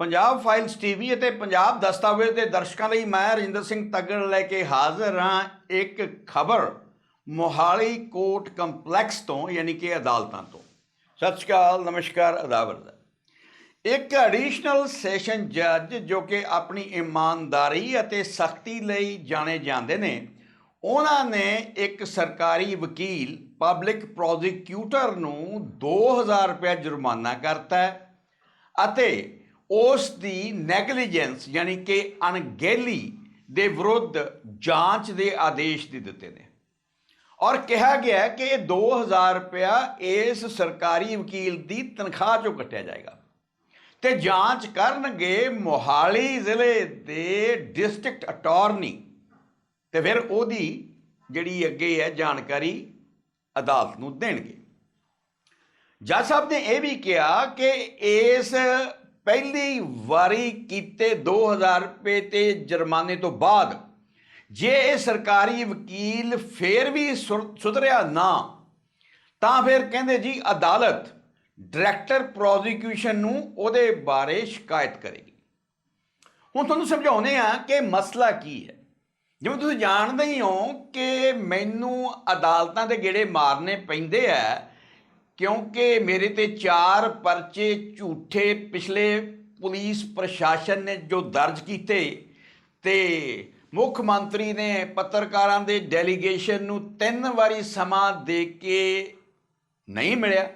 Punjab files TV ਅਤੇ ਪੰਜਾਬ ਦਸਤਾਵੇਜ਼ ਦੇ ਦਰਸ਼ਕਾਂ ਲਈ ਮੈਂ ਰਜਿੰਦਰ ਸਿੰਘ ਤੱਗੜ ਲੈ ਕੇ ਹਾਜ਼ਰ ਹਾਂ ਇੱਕ ਖਬਰ ਮੋਹਾਲੀ ਕੋਰਟ ਕੰਪਲੈਕਸ ਤੋਂ, ਯਾਨੀ ਕਿ ਅਦਾਲਤਾਂ ਤੋਂ। ਸਤਿ ਸ਼੍ਰੀ ਅਕਾਲ, ਨਮਸਕਾਰ ਅਦਾਵਰ ਇੱਕ ਐਡੀਸ਼ਨਲ ਸੈਸ਼ਨ ਜੱਜ ਜੋ ਕਿ ਆਪਣੀ ਇਮਾਨਦਾਰੀ ਅਤੇ ਸਖਤੀ ਲਈ ਜਾਣੇ ਜਾਂਦੇ ਨੇ, ਉਹਨਾਂ ਨੇ ਇੱਕ ਸਰਕਾਰੀ ਵਕੀਲ ਪਬਲਿਕ ਪ੍ਰੋਸੀਕਿਊਟਰ ਨੂੰ 2000 ਰੁਪਏ ਜੁਰਮਾਨਾ ਕਰਤਾ ਅਤੇ ਉਸ ਦੀ ਨੈਗਲੀਜੈਂਸ ਯਾਨੀ ਕਿ ਅਣਗਹਿਲੀ ਦੇ ਵਿਰੁੱਧ ਜਾਂਚ ਦੇ ਆਦੇਸ਼ ਦੇ ਦਿੱਤੇ ਨੇ। ਔਰ ਕਿਹਾ ਗਿਆ ਕਿ ਇਹ 2000 ਰੁਪਇਆ ਇਸ ਸਰਕਾਰੀ ਵਕੀਲ ਦੀ ਤਨਖਾਹ ਚੋਂ ਕੱਟਿਆ ਜਾਏਗਾ ਤੇ ਜਾਂਚ ਕਰਨਗੇ ਮੋਹਾਲੀ ਜ਼ਿਲ੍ਹੇ ਦੇ ਡਿਸਟ੍ਰਿਕਟ ਅਟਾਰਨੀ ਤੇ ਫਿਰ ਉਹਦੀ ਜਿਹੜੀ ਅੱਗੇ ਹੈ ਜਾਣਕਾਰੀ ਅਦਾਲਤ ਨੂੰ ਦੇਣਗੇ। ਜੱਜ ਸਾਹਿਬ ਨੇ ਇਹ ਵੀ ਕਿਹਾ ਕਿ ਇਸ ਪਹਿਲੀ ਵਾਰੀ ਕੀਤੇ 2000 ਰੁਪਏ ਤੇ ਜੁਰਮਾਨੇ ਤੋਂ ਬਾਅਦ ਜੇ ਇਹ ਸਰਕਾਰੀ ਵਕੀਲ ਫੇਰ ਵੀ ਸੁਰ- ਸੁਧਰਿਆ ਨਾ, ਤਾਂ ਫਿਰ ਕਹਿੰਦੇ ਜੀ ਅਦਾਲਤ ਡਾਇਰੈਕਟਰ ਪ੍ਰੋਸੀਕਿਊਸ਼ਨ ਨੂੰ ਉਹਦੇ ਬਾਰੇ ਸ਼ਿਕਾਇਤ ਕਰੇਗੀ। ਹੁਣ ਤੁਹਾਨੂੰ ਸਮਝਾਉਂਦੇ ਆ ਕਿ ਮਸਲਾ ਕੀ ਹੈ। ਜਿਵੇਂ ਤੁਸੀਂ ਜਾਣਦੇ ਹੀ ਹੋ ਕਿ ਮੈਨੂੰ ਅਦਾਲਤਾਂ ਦੇ ਗੇੜੇ ਮਾਰਨੇ ਪੈਂਦੇ ਆ ਕਿਉਂਕਿ ਮੇਰੇ ਤੇ ਚਾਰ ਪਰਚੇ ਝੂਠੇ ਪਿਛਲੇ ਪੁਲਿਸ ਪ੍ਰਸ਼ਾਸਨ ਨੇ ਜੋ ਦਰਜ ਕੀਤੇ ਤੇ ਮੁੱਖ ਮੰਤਰੀ ਨੇ ਪੱਤਰਕਾਰਾਂ ਦੇ ਡੈਲੀਗੇਸ਼ਨ ਨੂੰ ਤਿੰਨ ਵਾਰੀ ਸਮਾਂ ਦੇ ਕੇ ਨਹੀਂ ਮਿਲਿਆ।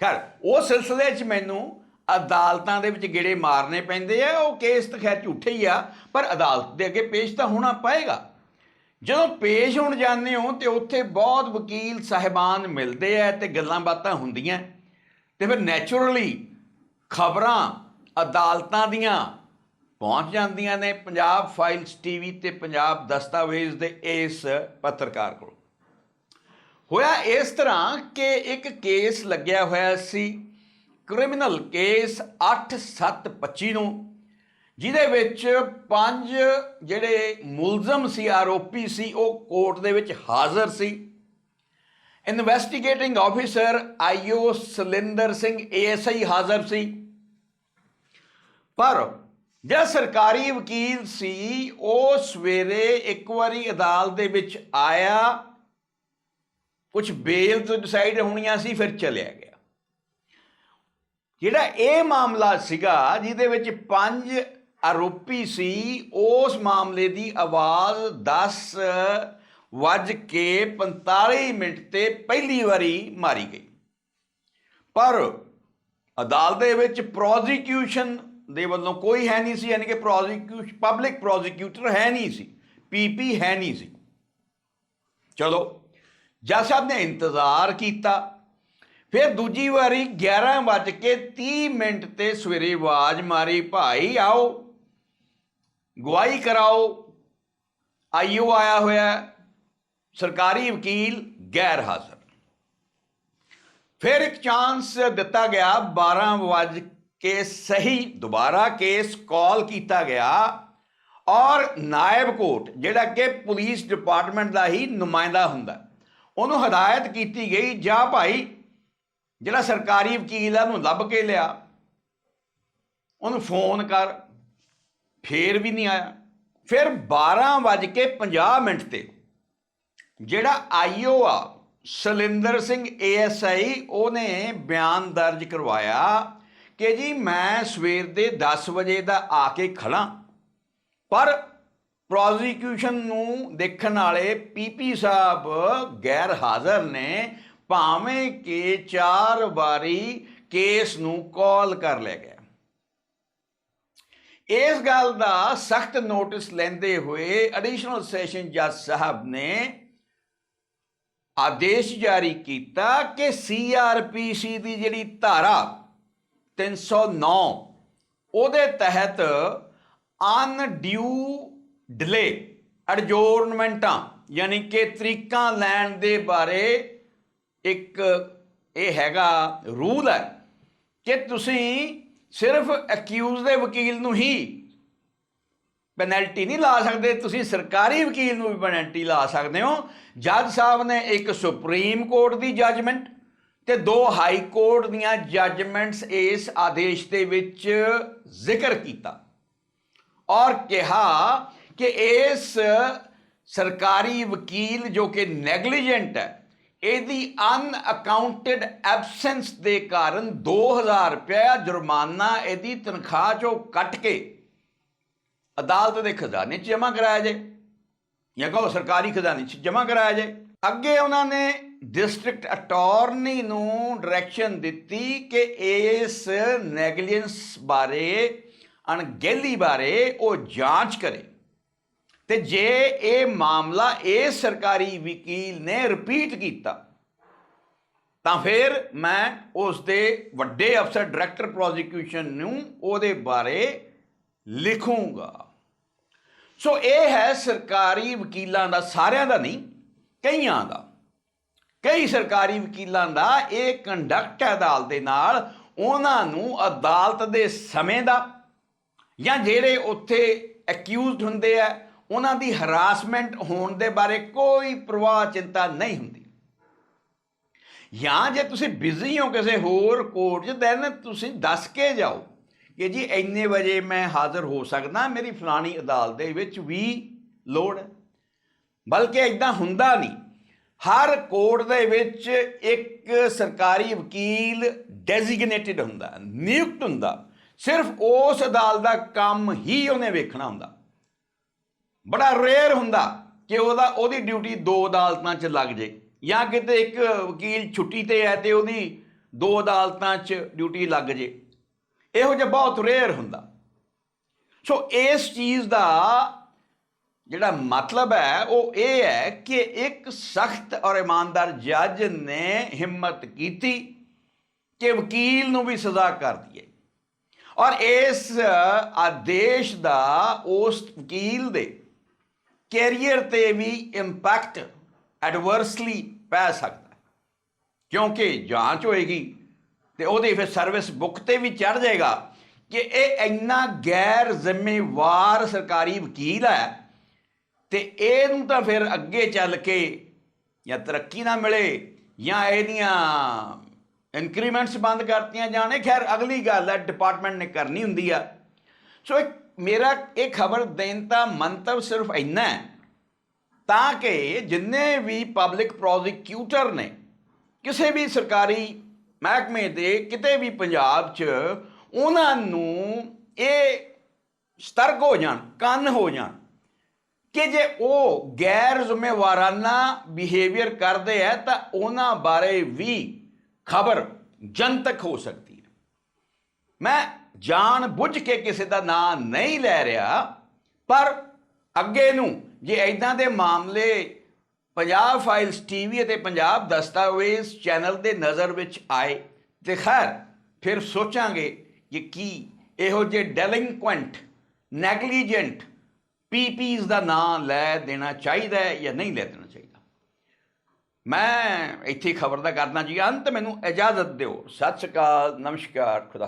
ਖੈਰ, ਉਹ ਸਿਲਸਿਲੇ 'ਚ ਮੈਨੂੰ ਅਦਾਲਤਾਂ ਦੇ ਵਿੱਚ ਗੇੜੇ ਮਾਰਨੇ ਪੈਂਦੇ ਆ, ਉਹ ਕੇਸ ਤਾਂ ਖੈਰ ਝੂਠੇ ਹੀ ਆ, ਪਰ ਅਦਾਲਤ ਦੇ ਅੱਗੇ ਪੇਸ਼ ਤਾਂ ਹੋਣਾ ਪਏਗਾ। ਜਦੋਂ ਪੇਸ਼ ਹੋਣ ਜਾਂਦੇ ਹੋ ਤੇ ਉੱਥੇ ਬਹੁਤ ਵਕੀਲ ਸਾਹਿਬਾਨ ਮਿਲਦੇ ਆ ਤੇ ਗੱਲਾਂ ਬਾਤਾਂ ਹੁੰਦੀਆਂ। ਤੇ ਫਿਰ ਨੇਚਰਲੀ ਖਬਰਾਂ, ਅਦਾਲਤਾਂ ਦੀਆਂ ਪਹੁੰਚ ਜਾਂਦੀਆਂ ਨੇ ਪੰਜਾਬ ਫਾਈਲਸ ਟੀਵੀ ਤੇ ਪੰਜਾਬ ਦਸਤਾਵੇਜ਼ ਦੇ ਇਸ ਪੱਤਰਕਾਰ ਕੋਲ। ਹੋਇਆ ਇਸ ਤਰ੍ਹਾਂ ਕਿ ਇੱਕ ਕੇਸ ਲੱਗਿਆ ਹੋਇਆ ਸੀ। ਕ੍ਰਿਮੀਨਲ ਕੇਸ 8725 ਨੂੰ ਜਿਹਦੇ ਵਿੱਚ ਪੰਜ ਜਿਹੜੇ ਮੁਲਜ਼ਮ ਸੀ, ਆਰੋਪੀ ਸੀ, ਉਹ ਕੋਰਟ ਦੇ ਵਿੱਚ ਹਾਜ਼ਰ ਸੀ। Investigating officer IO Salinder Singh ASI ਹਾਜ਼ਰ ਸੀ। ਪਰ ਜਿਹੜਾ ਸਰਕਾਰੀ ਵਕੀਲ ਸੀ, ਉਹ ਸਵੇਰੇ ਇੱਕ ਵਾਰੀ ਅਦਾਲਤ ਦੇ ਵਿੱਚ ਆਇਆ ਕੁਝ ਬੇਲ ਤੋਂ ਡਿਸਾਈਡ ਹੋਣੀਆਂ ਸੀ, ਫਿਰ ਚਲਿਆ ਗਿਆ। ਜਿਹੜਾ ਇਹ ਮਾਮਲਾ ਸੀਗਾ, ਜਿਹਦੇ ਵਿੱਚ ਪੰਜ ਆਰੋਪੀ ਸੀ, ਉਸ ਮਾਮਲੇ ਦੀ ਆਵਾਜ਼ 10 ਵੱਜ ਕੇ 45 ਮਿੰਟ ਤੇ ਪਹਿਲੀ ਵਾਰੀ ਮਾਰੀ ਗਈ। ਪਰ ਅਦਾਲਤ ਦੇ ਵਿੱਚ ਪ੍ਰੋਸੀਕਿਊਸ਼ਨ ਦੇ ਵੱਲੋਂ ਕੋਈ ਹੈ ਨਹੀਂ ਸੀ, ਯਾਨੀ ਕਿ ਪ੍ਰੋਸੀਕਿਊਸ਼ਨ ਪਬਲਿਕ ਪ੍ਰੋਸੀਕਿਊਟਰ ਹੈ ਨਹੀਂ ਸੀ ਪੀਪੀ ਹੈ ਨਹੀਂ ਸੀ। ਚਲੋ, ਜੱਜ ਸਾਹਿਬ ਨੇ ਇੰਤਜ਼ਾਰ ਕੀਤਾ। ਫਿਰ ਦੂਜੀ ਵਾਰੀ 11 ਵੱਜ ਕੇ 30 ਮਿੰਟ ਤੇ ਸਵੇਰੇ ਆਵਾਜ਼ ਮਾਰੀ, ਭਾਈ ਆਓ। ਗਵਾਹੀ ਕਰਾਓ। ਆਈਓ ਆਇਆ ਹੋਇਆ ਸਰਕਾਰੀ ਵਕੀਲ ਗੈਰ ਹਾਜ਼ਰ। ਫਿਰ ਇੱਕ ਚਾਂਸ ਦਿੱਤਾ ਗਿਆ। 12 ਵੱਜ ਕੇ ਸਹੀ ਦੁਬਾਰਾ ਕੇਸ ਕਾਲ ਕੀਤਾ ਗਿਆ। ਔਰ ਨਾਇਬ ਕੋਰਟ, ਜਿਹੜਾ ਕਿ ਪੁਲਿਸ ਡਿਪਾਰਟਮੈਂਟ ਦਾ ਹੀ ਨੁਮਾਇੰਦਾ ਹੁੰਦਾ ਉਹਨੂੰ ਹਦਾਇਤ ਕੀਤੀ ਗਈ, ਜਾ ਭਾਈ, ਜਿਹੜਾ ਸਰਕਾਰੀ ਵਕੀਲ ਆ ਉਹਨੂੰ ਲੱਭ ਕੇ ਲਿਆ। ਉਹਨੂੰ ਫੋਨ ਕਰ ਫੇਰ ਵੀ ਨਹੀਂ ਆਇਆ। ਫਿਰ 12 ਵੱਜ ਕੇ 50 ਮਿੰਟ ਤੇ ਜਿਹੜਾ ਆਈਓ ਆ, ਸਲਿੰਦਰ ਸਿੰਘ ਏਐਸਆਈ ਉਹਨੇ ਬਿਆਨ ਦਰਜ ਕਰਵਾਇਆ ਕਿ ਜੀ ਮੈਂ ਸਵੇਰ ਦੇ 10 ਵਜੇ ਦਾ ਆ ਕੇ ਖੜਾ ਪਰ ਪ੍ਰੋਸੀਕਿਊਸ਼ਨ ਨੂੰ ਦੇਖਣ ਵਾਲੇ ਪੀਪੀ ਸਾਹਿਬ ਗੈਰ ਹਾਜ਼ਰ ਨੇ, ਭਾਵੇਂ ਕਿ ਚਾਰ ਵਾਰੀ ਕੇਸ ਨੂੰ ਕਾਲ ਕਰ ਲਿਆ ਗਿਆ। ਇਸ ਗੱਲ ਦਾ ਸਖਤ ਨੋਟਿਸ ਲੈਂਦੇ ਹੋਏ ਐਡੀਸ਼ਨਲ ਸੈਸ਼ਨ ਜੱਜ ਸਾਹਿਬ ਨੇ ਆਦੇਸ਼ ਜਾਰੀ ਕੀਤਾ ਕਿ ਸੀਆਰਪੀਸੀ ਦੀ ਜਿਹੜੀ ਧਾਰਾ 309 ਉਹਦੇ ਤਹਿਤ ਅਨਡਿਊ ਡਿਲੇ ਅਡਜੋਰਨਮੈਂਟਾਂ ਯਾਨੀ ਕਿ ਤਰੀਕਾਂ ਲੈਣ ਦੇ ਬਾਰੇ ਇੱਕ ਇਹ ਹੈਗਾ ਰੂਲ ਹੈ ਕਿ ਤੁਸੀਂ ਸਿਰਫ ਅਕਿਊਜ਼ ਦੇ ਵਕੀਲ ਨੂੰ ਹੀ ਪੈਨਲਟੀ ਨਹੀਂ ਲਾ ਸਕਦੇ। ਤੁਸੀਂ ਸਰਕਾਰੀ ਵਕੀਲ ਨੂੰ ਵੀ ਪੈਨਲਟੀ ਲਾ ਸਕਦੇ ਹੋ। ਜੱਜ ਸਾਹਿਬ ਨੇ ਇੱਕ ਸੁਪਰੀਮ ਕੋਰਟ ਦੀ ਜੱਜਮੈਂਟ ਤੇ ਦੋ ਹਾਈ ਕੋਰਟ ਦੀਆਂ ਜੱਜਮੈਂਟਸ ਇਸ ਆਦੇਸ਼ ਦੇ ਵਿੱਚ ਜ਼ਿਕਰ ਕੀਤਾ ਔਰ ਕਿਹਾ ਕਿ ਇਸ ਸਰਕਾਰੀ ਵਕੀਲ ਜੋ ਕਿ ਨੈਗਲੀਜੈਂਟ ਹੈ ਇਹਦੀ ਅਨਅਕਾਊਂਟਡ ਐਬਸੈਂਸ ਦੇ ਕਾਰਨ 2000 ਰੁਪਇਆ ਜੁਰਮਾਨਾ ਇਹਦੀ ਤਨਖਾਹ ਚੋਂ ਕੱਟ ਕੇ ਅਦਾਲਤ ਦੇ ਖਜ਼ਾਨੇ 'ਚ ਜਮ੍ਹਾਂ ਕਰਾਇਆ ਜਾਏ। ਜਾਂ ਕਹੋ ਸਰਕਾਰੀ ਖਜ਼ਾਨੇ 'ਚ ਜਮ੍ਹਾਂ ਕਰਾਇਆ ਜਾਏ। ਅੱਗੇ ਉਹਨਾਂ ਨੇ ਡਿਸਟ੍ਰਿਕਟ ਅਟਾਰਨੀ ਨੂੰ ਡਾਇਰੈਕਸ਼ਨ ਦਿੱਤੀ ਕਿ ਇਸ ਨੈਗਲੀਜੈਂਸ ਬਾਰੇ, ਅਣਗਹਿਲੀ ਬਾਰੇ ਉਹ ਜਾਂਚ ਕਰੇ। ਤੇ ਜੇ ਇਹ ਮਾਮਲਾ ਇਹ ਸਰਕਾਰੀ ਵਕੀਲ ਨੇ ਰਿਪੀਟ ਕੀਤਾ, ਤਾਂ ਫਿਰ ਮੈਂ ਉਸ ਦੇ ਵੱਡੇ ਅਫਸਰ ਡਾਇਰੈਕਟਰ ਪ੍ਰੋਸੀਕਿਊਸ਼ਨ ਨੂੰ ਉਹਦੇ ਬਾਰੇ ਲਿਖੂੰਗਾ। ਸੋ ਇਹ ਹੈ ਸਰਕਾਰੀ ਵਕੀਲਾਂ ਦਾ, ਸਾਰਿਆਂ ਦਾ ਨਹੀਂ, ਕਈਆਂ ਦਾ। ਕਈ ਸਰਕਾਰੀ ਵਕੀਲਾਂ ਦਾ ਇਹ ਕੰਡਕਟ ਹੈ ਅਦਾਲਤ ਦੇ ਨਾਲ, ਉਹਨਾਂ ਨੂੰ ਅਦਾਲਤ ਦੇ ਸਮੇਂ ਦਾ, ਜਾਂ ਜਿਹੜੇ ਉੱਥੇ ਅਕਿਊਜ਼ਡ ਹੁੰਦੇ ਆ ਉਹਨਾਂ ਦੀ ਹਰਾਸਮੈਂਟ ਹੋਣ ਦੇ ਬਾਰੇ ਕੋਈ ਪ੍ਰਵਾਹ, ਚਿੰਤਾ ਨਹੀਂ ਹੁੰਦੀ। ਜਾਂ ਜੇ ਤੁਸੀਂ ਬਿਜ਼ੀ ਹੋ ਕਿਸੇ ਹੋਰ ਕੋਰਟ 'ਚ ਦੈਨ ਤੁਸੀਂ ਦੱਸ ਕੇ ਜਾਓ ਕਿ ਜੀ ਇੰਨੇ ਵਜੇ ਮੈਂ ਹਾਜ਼ਰ ਹੋ ਸਕਦਾ, ਮੇਰੀ ਫਲਾਣੀ ਅਦਾਲਤ ਦੇ ਵਿੱਚ ਵੀ ਲੋੜ ਹੈ। ਬਲਕਿ ਇਦਾਂ ਹੁੰਦਾ ਨਹੀਂ। ਹਰ ਕੋਰਟ ਦੇ ਵਿੱਚ ਇੱਕ ਸਰਕਾਰੀ ਵਕੀਲ ਡੈਜ਼ਿਗਨੇਟਿਡ ਹੁੰਦਾ, ਨਿਯੁਕਤ ਹੁੰਦਾ। ਸਿਰਫ ਉਸ ਅਦਾਲਤ ਦਾ ਕੰਮ ਹੀ ਉਹਨੇ ਵੇਖਣਾ ਹੁੰਦਾ। ਬੜਾ ਰੇਅਰ ਹੁੰਦਾ ਕਿ ਉਹਦਾ, ਉਹਦੀ ਡਿਊਟੀ ਦੋ ਅਦਾਲਤਾਂ 'ਚ ਲੱਗ ਜੇ। ਜਾਂ ਕਿਤੇ ਇੱਕ ਵਕੀਲ ਛੁੱਟੀ ਤੇ ਹੈ ਤੇ ਉਹਦੀ ਦੋ ਅਦਾਲਤਾਂ 'ਚ ਡਿਊਟੀ ਲੱਗ ਜੇ। ਇਹੋ ਜਿਹਾ ਬਹੁਤ ਰੇਅਰ ਹੁੰਦਾ। ਸੋ ਇਸ ਚੀਜ਼ ਦਾ ਜਿਹੜਾ ਮਤਲਬ ਹੈ, ਉਹ ਇਹ ਹੈ ਕਿ ਇੱਕ ਸਖਤ ਔਰ ਇਮਾਨਦਾਰ ਜੱਜ ਨੇ ਹਿੰਮਤ ਕੀਤੀ ਕਿ ਵਕੀਲ ਨੂੰ ਵੀ ਸਜ਼ਾ ਕਰ ਦਈਏ। ਔਰ ਇਸ ਆਦੇਸ਼ ਦਾ ਉਸ ਵਕੀਲ ਦੇ ਕੈਰੀਅਰ ਤੇ ਵੀ ਇੰਪੈਕਟ ਐਡਵਰਸਲੀ ਪੈ ਸਕਦਾ ਕਿਉਂਕਿ ਜਾਂਚ ਹੋਏਗੀ ਤੇ ਉਹਦੀ ਫਿਰ ਸਰਵਿਸ ਬੁੱਕ ਤੇ ਵੀ ਚੜ ਜਾਏਗਾ ਕਿ ਇਹ ਇੰਨਾ ਗੈਰ ਜ਼ਿੰਮੇਵਾਰ ਸਰਕਾਰੀ ਵਕੀਲ ਹੈ ਤੇ ਇਹਨੂੰ ਤਾਂ ਫਿਰ ਅੱਗੇ ਚੱਲ ਕੇ ਜਾਂ ਤਰੱਕੀ ਨਾ ਮਿਲੇ ਜਾਂ ਇਹਦੀਆਂ ਇਨਕਰੀਮੈਂਟਸ ਬੰਦ ਕਰਤੀਆਂ ਜਾਣੇ। ਖੈਰ ਅਗਲੀ ਗੱਲ ਹੈ ਡਿਪਾਰਟਮੈਂਟ ਨੇ ਕਰਨੀ ਹੁੰਦੀ ਆ। ਸੋ ਇੱਕ ਮੇਰਾ ਇਹ ਖਬਰ ਦੇਣ ਦਾ ਮੰਤਵ ਸਿਰਫ ਇੰਨਾ ਹੈ, ਤਾਂ ਕਿ ਜਿੰਨੇ ਵੀ ਪਬਲਿਕ ਪ੍ਰੋਸੀਕਿਊਟਰ ਨੇ, ਕਿਸੇ ਵੀ ਸਰਕਾਰੀ ਮਹਿਕਮੇ ਦੇ ਕਿਤੇ ਵੀ ਪੰਜਾਬ 'ਚ, ਉਹਨਾਂ ਨੂੰ ਇਹ ਸਤਰਕ ਹੋ ਜਾਣ, ਕੰਨ ਹੋ ਜਾਣ, ਕਿ ਜੇ ਉਹ ਗੈਰ ਜ਼ਿੰਮੇਵਾਰਾਨਾ ਬਿਹੇਵੀਅਰ ਕਰਦੇ ਆ, ਤਾਂ ਉਹਨਾਂ ਬਾਰੇ ਵੀ ਖਬਰ ਜਨਤਕ ਹੋ ਸਕਦੀ ਹੈ। ਮੈਂ ਜਾਣ ਬੁੱਝ ਕੇ ਕਿਸੇ ਦਾ ਨਾਂ ਨਹੀਂ ਲੈ ਰਿਹਾ, ਪਰ ਅੱਗੇ ਨੂੰ ਜੇ ਐਦਾਂ ਦੇ ਮਾਮਲੇ ਪੰਜਾਬ ਫਾਈਲਸ ਟੀਵੀ ਅਤੇ ਪੰਜਾਬ ਦਸਤਾਵੇਜ਼ ਚੈਨਲ ਦੇ ਨਜ਼ਰ ਵਿੱਚ ਆਏ ਤੇ ਖੈਰ, ਫਿਰ ਸੋਚਾਂਗੇ ਕਿ ਕੀ ਇਹੋ ਜਿਹੇ ਡੈਲਿੰਕੁਐਂਟ ਨੈਗਲੀਜੈਂਟ ਪੀਪੀਜ਼ ਦਾ ਨਾਂ ਲੈ ਦੇਣਾ ਚਾਹੀਦਾ ਹੈ ਜਾਂ ਨਹੀਂ ਲੈ ਦੇਣਾ ਚਾਹੀਦਾ? ਮੈਂ ਇੱਥੇ ਖਬਰ ਦਾ ਕਰਨਾ ਜੀ। ਅੰਤ ਮੈਨੂੰ ਇਜਾਜ਼ਤ ਦਿਓ। ਸਤਿ ਸ਼੍ਰੀ ਅਕਾਲ। ਨਮਸਕਾਰ। ਖੁਦਾ